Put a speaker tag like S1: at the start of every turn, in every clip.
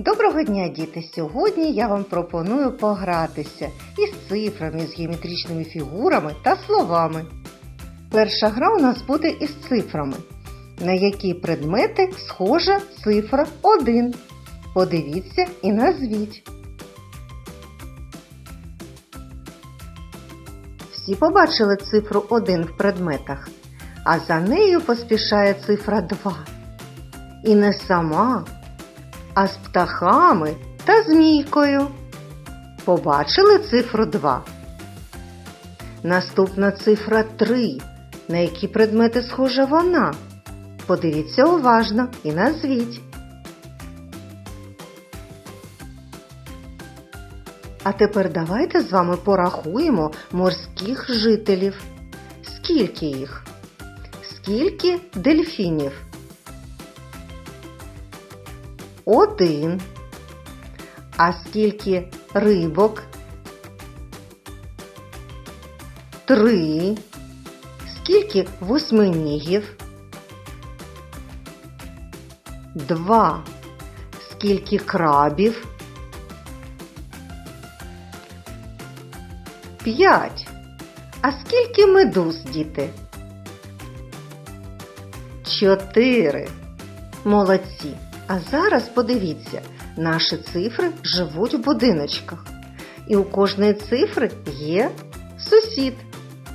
S1: Доброго дня, діти! Сьогодні я вам пропоную погратися із цифрами, з геометричними фігурами та словами. Перша гра у нас буде із цифрами. На які предмети схожа цифра 1. Подивіться і назвіть. Всі побачили цифру 1 в предметах, а за нею поспішає цифра 2. І не сама, а з птахами та змійкою. Побачили цифру 2. Наступна цифра 3. На які предмети схожа вона? Подивіться уважно і назвіть. А тепер давайте з вами порахуємо морських жителів. Скільки їх? Скільки дельфінів? Один. А скільки рибок? Три. Скільки восьминігів? Два. Скільки крабів? П'ять. А скільки медуз, діти? Чотири. Молодці. А зараз подивіться, наші цифри живуть в будиночках. І у кожної цифри є сусід.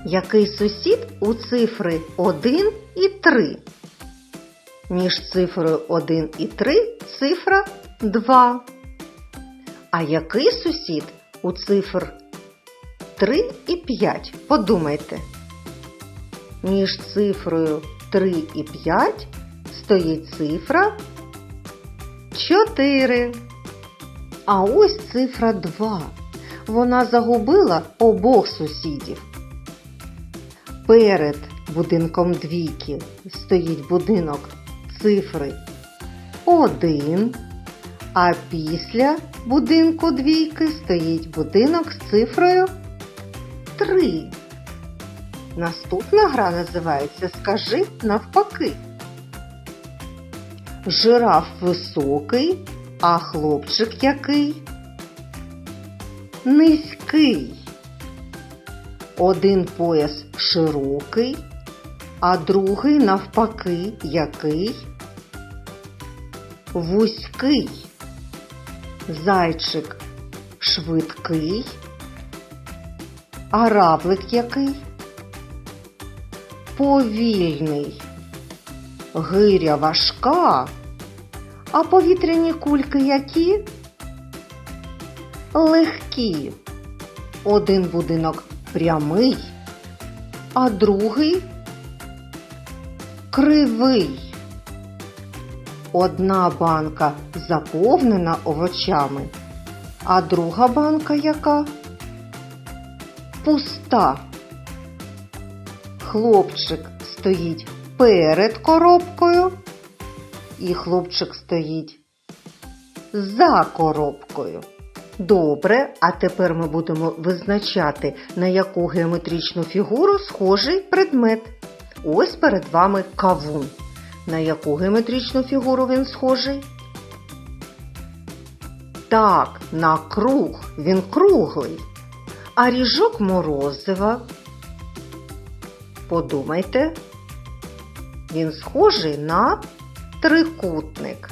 S1: Який сусід у цифри 1 і 3? Між цифрою 1 і 3 цифра 2. А який сусід у цифр 3 і 5? Подумайте. Між цифрою 3 і 5 стоїть цифра 4. А ось цифра 2. Вона загубила обох сусідів. Перед будинком двійки стоїть будинок цифри 1, а після будинку двійки стоїть будинок з цифрою 3. Наступна гра називається Скажи навпаки. Жираф високий, а хлопчик який? Низький. Один пояс широкий, а другий навпаки який? Вузький. Зайчик швидкий, а равлик який? Повільний. Гиря важка, а повітряні кульки які? Легкі. Один будинок прямий, а другий кривий. Одна банка заповнена овочами, а друга банка яка? Пуста. Хлопчик стоїть перед коробкою, і хлопчик стоїть за коробкою. Добре, а тепер ми будемо визначати, на яку геометричну фігуру схожий предмет. Ось перед вами кавун. На яку геометричну фігуру він схожий? Так, на круг. Він круглий. А ріжок морозива. Подумайте. Він схожий на трикутник.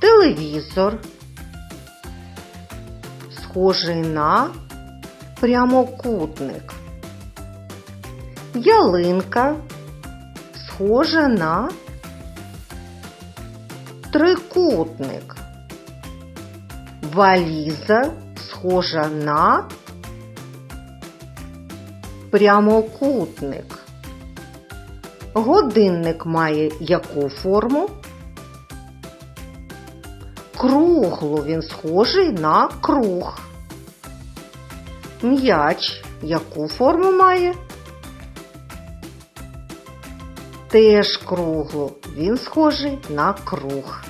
S1: Телевізор схожий на прямокутник. Ялинка схожа на трикутник. Валіза схожа на прямокутник. Годинник має яку форму? Круглу він схожий на круг. М'яч яку форму має? Теж круглу. Він схожий на круг.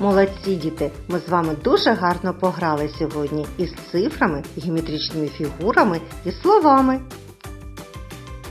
S1: Молодці діти! Ми з вами дуже гарно пограли сьогодні із цифрами, геометричними фігурами і словами.